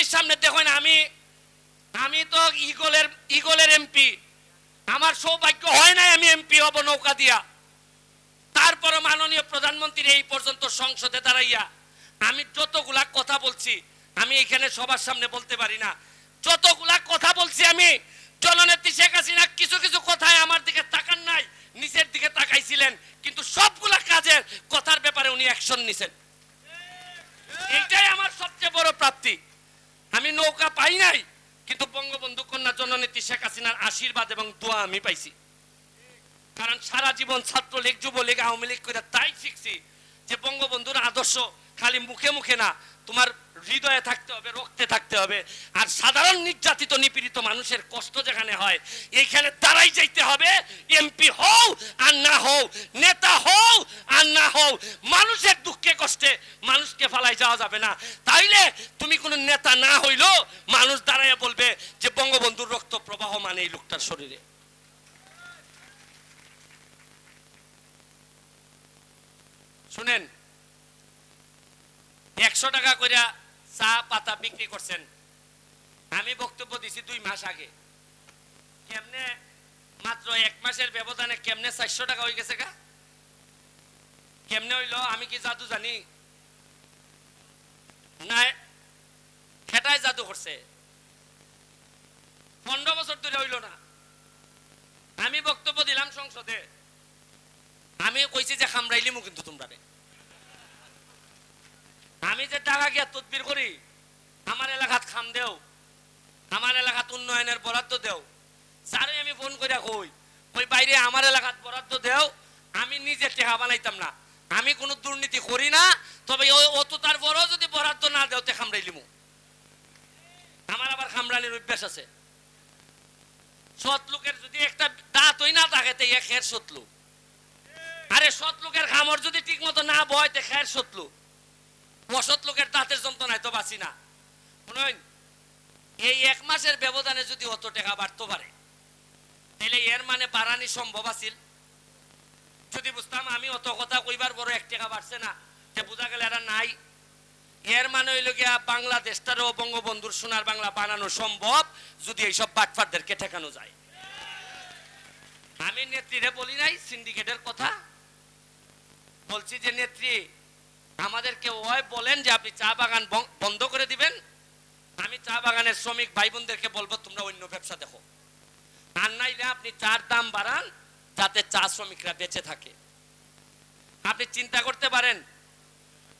জননেত্রীর সামনে দেখুন আমি আমি তো ইগলের ইগলের এমপি আমার সৌভাগ্য হয় নাই আমি এমপি হব নৌকা দিয়া। তারপরে মাননীয় প্রধানমন্ত্রী এই পর্যন্ত সংসদে দাঁড়াইয়া আমি যতগুলা কথা বলছি, আমি এখানে সবার সামনে বলতে পারি না। যতগুলা কথা বলছি আমি, জননেত্রী শেখ হাসিনা কিছু কিছু কথায় আমার দিকে তাকান নাই, নিচের দিকে তাকাইছিলেন, কিন্তু সবগুলা কাজের কথার ব্যাপারে উনি অ্যাকশন নিছেন। এইটাই আমার সবচেয়ে বড় প্রাপ্তি। আমি নৌকা পাই নাই, কিন্তু বঙ্গবন্ধু কন্যা জননেত্রী শেখ হাসিনার আশীর্বাদ এবং দোয়া আমি পাইছি। কারণ সারা জীবন ছাত্রলীগ, যুবলীগ, আওয়ামী লীগ করে তাই শিখছি যে বঙ্গবন্ধুর আদর্শ খালি মুখে মুখে না, তোমার হৃদয়ে থাকতে হবে, রক্তে থাকতে হবে। আর সাধারণ নির্যাতিত, নিপীড়িত মানুষের কষ্ট যেখানে হয়, এইখানে তারাই যাইতে হবে, এমপি হও আর না হও, নেতা হও আর না হও, মানুষের দুঃখে কষ্টে মানুষকে ফালাই যাওয়া যাবে না। তাইলে তুমি কোনো নেতা না হইল মানুষ দাঁড়াইয়া বলবে যে বঙ্গবন্ধুর রক্ত প্রবাহ মানে এই লোকটার শরীরে। শুনেন, একশো টাকা কইরা চা, পাতা বিক্রি করছেন। আমি বক্তব্য দিছি দুই মাস আগে। কেমনে, মাত্র এক মাসের ব্যবধানে কেমনে চারশো টাকা হয়ে গেছে গা? কেমনে হইল? আমি কি জাদু জানি? না খেটায় জাদু করছে। পনেরো বছর ধরে হইল না। আমি বক্তব্য দিলাম সংসদে। আমি কইছি যে খামড়াইলিমু কিন্তু তোমরা আমি যে টাকা গিয়া তদবির করি, আমার এলাকাত খাম দেও। আমার এলাকাত উন্নয়নের বরাদ্দ দেও। স্যারে আমি ফোন করে কই ওই বাইরে আমার এলাকাত বরাদ্দ দেও, আমি নিজে টেকা বানাইতাম না। আমি কোনো দুর্নীতি করি না, তবে অত তার বড়, যদি বরাদ্দ না দেও তে খামড়াইলিমু আমার আবার খামড়ানির অভ্যাস আছে। সৎ লোকের যদি একটা দাঁতই না থাকে, তে খের সতলু আরে সৎ লোকের খামর যদি ঠিক মতো না বয়, তে খের সতলু অসৎ লোকের দাঁতের যন্ত্রণায় তো বাঁচি না। এই এক মাসের ব্যবধানে যদি অত টাকা বাড়তে পারে, তাহলে এর মানে বাড়ানি সম্ভব আছিল। যদি বুঝতাম আমি অত কথা কইবার বড় এক টাকা বাড়ছে না। যে বোঝা গেলে এরা নাই। এর মানে হইল গিয়া বাংলাদেশটারও বঙ্গবন্ধুর সোনার বাংলা বানানো সম্ভব যদি এইসব বাটফারদেরকে ঠেকানো যায়। আমি নেত্রীরে বলি নাই সিন্ডিকেটের কথা। বলছি যে, নেত্রী, আমাদেরকে ওই বলেন যে আপনি চা বাগান বন- বন্ধ করে দিবেন। আমি চা বাগানের শ্রমিক ভাই বোনদেরকে বলব তোমরা অন্য ব্যবসা দেখো। আর নাইলে আপনি চার দাম বাড়ান যাতে চা শ্রমিকরা বেঁচে থাকে। আপনি চিন্তা করতে পারেন,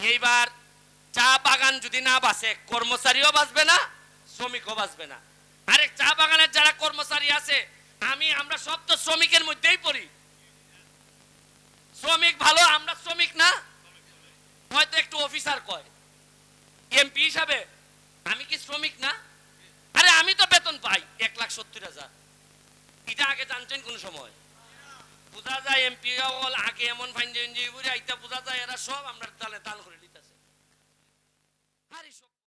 এইবার চা বাগান যদি না বাঁচে কর্মচারীও বাঁচবে না, শ্রমিকও বাঁচবে না। আরে চা বাগানের যারা কর্মচারী আছে, আমি, আমরা সব তো শ্রমিকের মধ্যেই পড়ি। শ্রমিক ভালো, আমরা শ্রমিক না। হয়তো একটু অফিসার কয়, এমপি হিসাবে, আমি কি শ্রমিক না? আরে আমি তো বেতন পাই, এক লাখ সত্তর হাজার। এটা আগে জানছেন কোন সময়। বোঝা যায় এমপি আগে এমন ফাইন আইতা বোঝা যায়, এরা সব আমরা তালে তাল করে দিই